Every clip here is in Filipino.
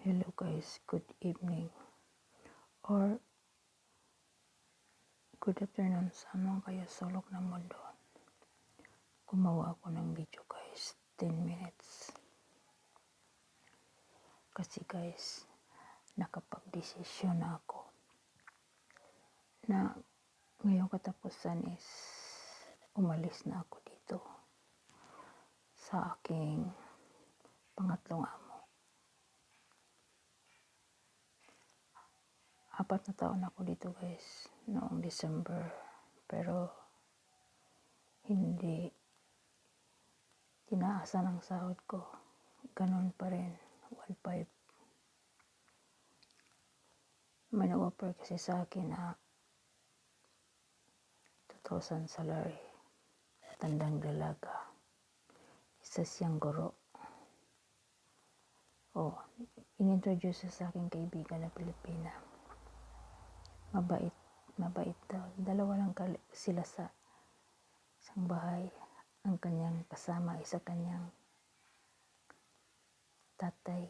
Hello guys, good evening. Or good afternoon sa mga kaya sulok ng mundo. Gumawa ako ng video guys, 10 minutes. Kasi guys, nakapag-desisyon na ako. Na ngayong katapusan is umalis na ako dito. Sa aking pangatlong amo. Apat na taon ako dito guys noong December. Pero hindi tinaasan ang sahod ko. Ganun pa rin. 1.5 may nag-offer kasi sa akin na 2,000 salary. Tandang dalaga. Isa siyang guro. Oh inintroduce sa aking kaibigan na Pilipina mabait mabait daw. Dalawa lang sila sa isang bahay. Ang kanyang kasama isa kanyang tatay.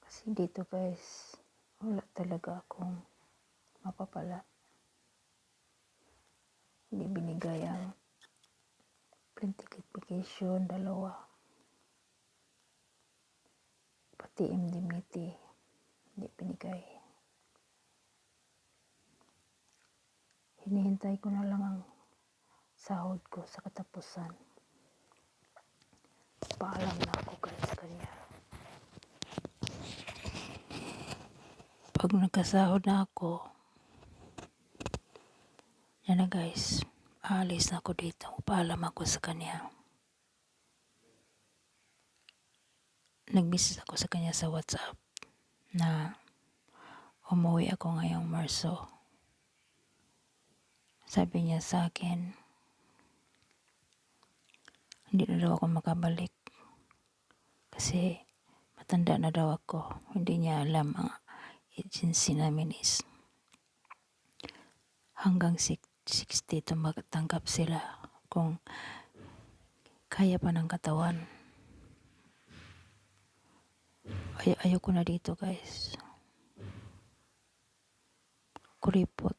Kasi dito guys wala talaga akong mapapala. Hindi binigay ang vacation dalawa. Pati indemnity hindi binigay. Hinihintay ko na lang ang sahod ko sa katapusan. Paalam na ako guys kanya. Pag nagkasahod na ako, yan na guys, aalis na ako dito. Paalam ako sa kanya. Nag-message ako sa kanya sa WhatsApp na umuwi ako ngayong Marso. Sabi niya sa akin, hindi na daw ako makabalik kasi matanda na daw ako. Hindi niya alam ang agency namin is hanggang 60 tumatanggap sila kung kaya pa ng katawan. Ay ayoko na dito guys. Kuripot.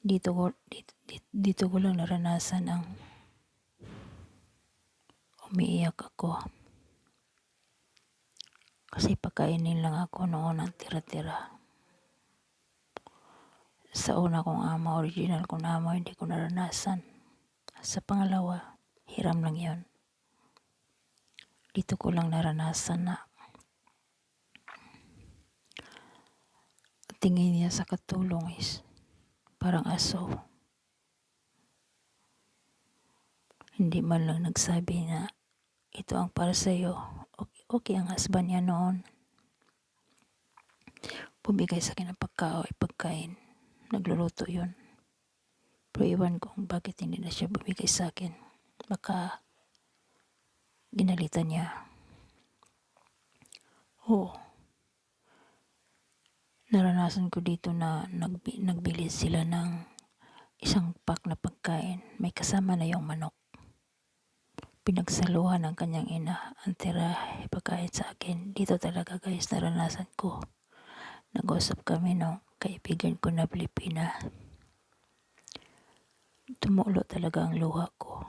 Dito ko, dito, dito, dito ko lang naranasan ang umiiyak ako. Kasi pagkainin lang ako noon ng tira-tira. Sa una kong ama, original kong ama, hindi ko naranasan. Sa pangalawa, hiram lang yon dito ko lang naranasan na tingin niya sa katulong is parang aso. Hindi man lang nagsabi na ito ang para sa iyo. Okay, okay ang husband niya noon. Bumigay sa akin ng pagkain, pagkain. Nagluluto yun. Pero iwan kung bakit hindi na siya bumigay sa akin. Baka ginalitan niya. Oo. Naranasan ko dito na nagbi, nagbili sila ng isang pack na pagkain. May kasama na yung manok. Pinagsaluhan ng kanyang ina ang tira pagkain sa akin. Dito talaga guys naranasan ko. Nag-usap kami no kaibigan ko na Pilipina. Tumulo talaga ang luha ko.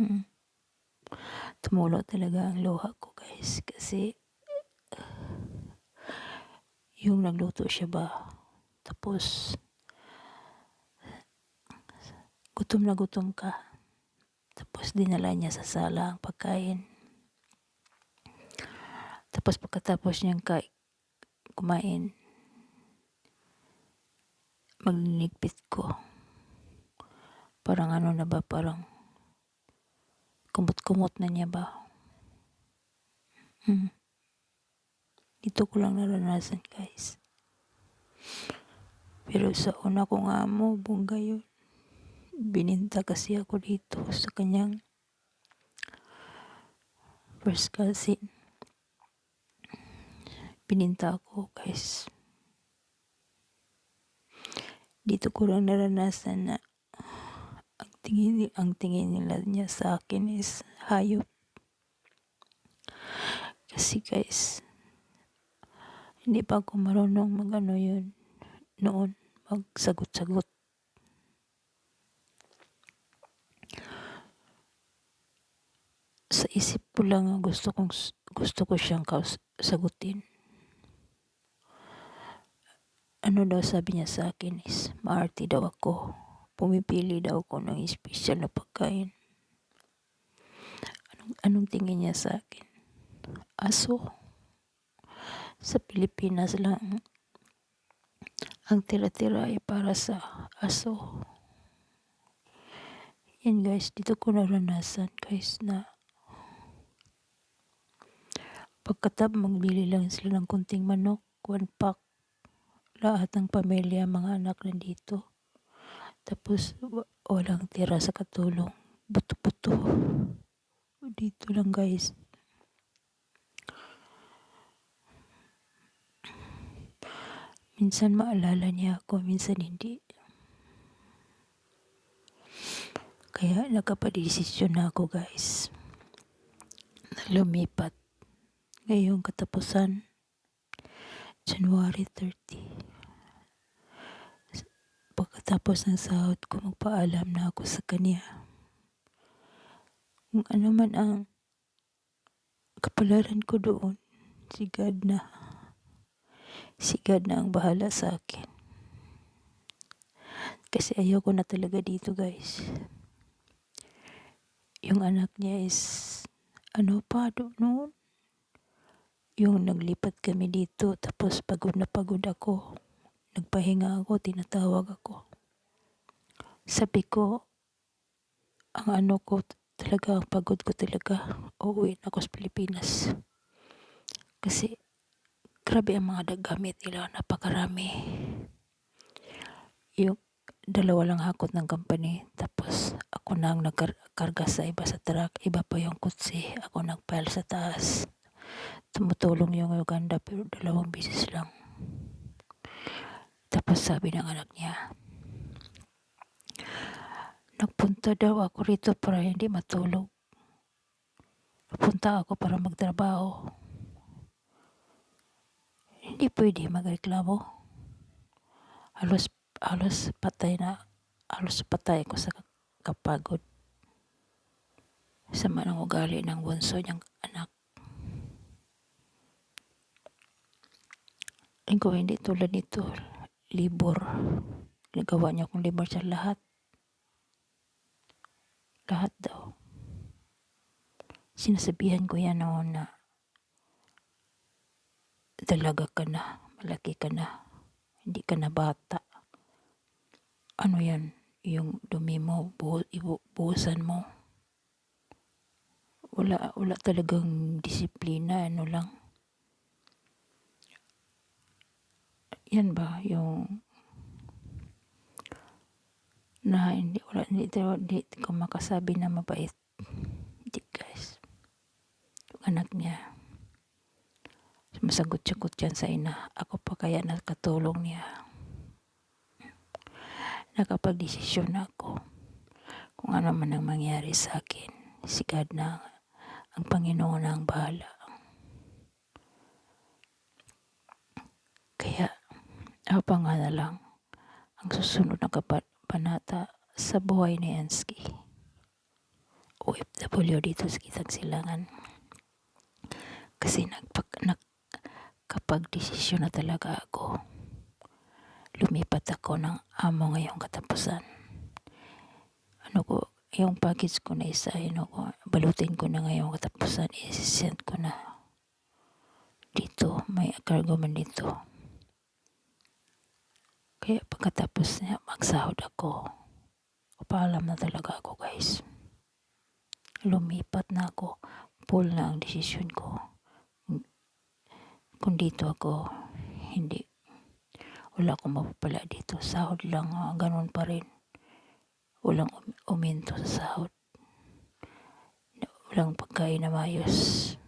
Hmm tumulo talaga ang luha ko guys. Kasi yung nagluto siya ba tapos gutom na gutom ka. Tapos dinala niya sa sala ang pagkain. Tapos pagkatapos niyang ka kumain magninigpit ko. Parang ano na ba parang kumot-kumot na niya ba? Hmm. Dito ko lang naranasan guys. Pero sa una kong amo, bungga yun. Bininta kasi ako dito sa kanyang first cousin. Bininta ako guys. Dito ko lang naranasan na tingin ang tingin nila niya sa akin is hayop Kasi guys, hindi pa ako marunong mag ano yun noon, magsagot-sagot. Sa isip ko lang gusto kong gusto ko siyang kaus- sagutin. Ano daw sabi niya sa akin is, maarte daw ako. Pumipili daw ako ng special na pagkain. Anong, anong tingin niya sa akin? Aso. Sa Pilipinas lang, ang tira-tira ay para sa aso. Yan guys, dito ko naranasan guys na pagkatap magbili lang sila ng kunting manok, one pack, lahat ng pamilya, mga anak nandito. Tapos wa- walang tira sa katulong. Buto-buto. Dito lang guys. Minsan maalala niya ako, minsan hindi. Kaya nakapadesisyon na ako guys. Na lumipat. Ngayong katapusan, January 30. Pagkatapos ng sahod ko, magpaalam na ako sa kanya. Kung ano man ang kapalaran ko doon, si God na. Si God na ang bahala sa akin. Kasi ayoko na talaga dito guys. Yung anak niya is, ano pa noon? Yung naglipat kami dito, tapos pagod na pagod ako. Nagpahinga ako, tinatawag ako. Sabi ko, ang ano ko talaga, ang pagod ko talaga, uuwi na ako sa Pilipinas. Kasi, grabe ang mga gamit nila, napakarami. Yung dalawa lang hakot ng company, tapos ako na ang nagkarga sa iba sa truck, iba pa yung kutsi, ako nagpile sa taas. Tumutulong yung Uganda pero dalawang bisis lang. Tapos sabi ng anak niya, nagpunta daw ako rito para hindi matulog. Napunta ako para magtrabaho. Hindi pwede magreklamo. Halos, halos patay na, halos patay ko sa kapagod. Sama ng ugali ng bunso niyang anak. Ikaw hindi tulad nito, libor. Nagawa niya akong libor sa. Lahat daw. Sinasabihan ko yan noon na dalaga ka na, malaki ka na, hindi ka na bata. Ano yan? Yung dumi mo, bu- ibu- buhusan mo. Wala, wala talagang disiplina, ano lang. Yan ba, yung na hindi, wala, hindi, hindi, hindi ko makasabi na mabait. Anak niya, masagot-sagot yan sa ina. Ako pa kaya nakatulong niya. Nakapag-desisyon na ako kung ano man ang mangyari sa akin. Si God na ang Panginoon na ang bahala. Kaya, pa nga na lang ang susunod na kabanata sa buhay ni Ansky. OFW dito sa Kitang Silangan. Kasi nagpag, nag, kapag desisyon na talaga ako, lumipat ako ng amo ngayong katapusan. Ano ko, yung package ko na isa, ano ko, balutin ko na ngayong katapusan, isi-send ko na dito, may cargo man dito. Kaya pagkatapos niya, magsahod ako. Paalam na talaga ako guys. Lumipat na ako. Full na ang desisyon ko. Kung dito ako, hindi. Wala akong mapapala dito. Sahod lang, ah, ganun pa rin. Walang um- uminto sa sahod. Walang pagkain na mayos.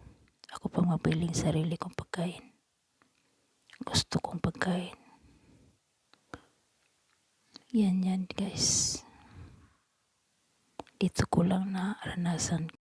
Ako pang mapiling sarili kong pagkain. Gusto kong pagkain. Yan yan guys. Dito ko lang na naranasan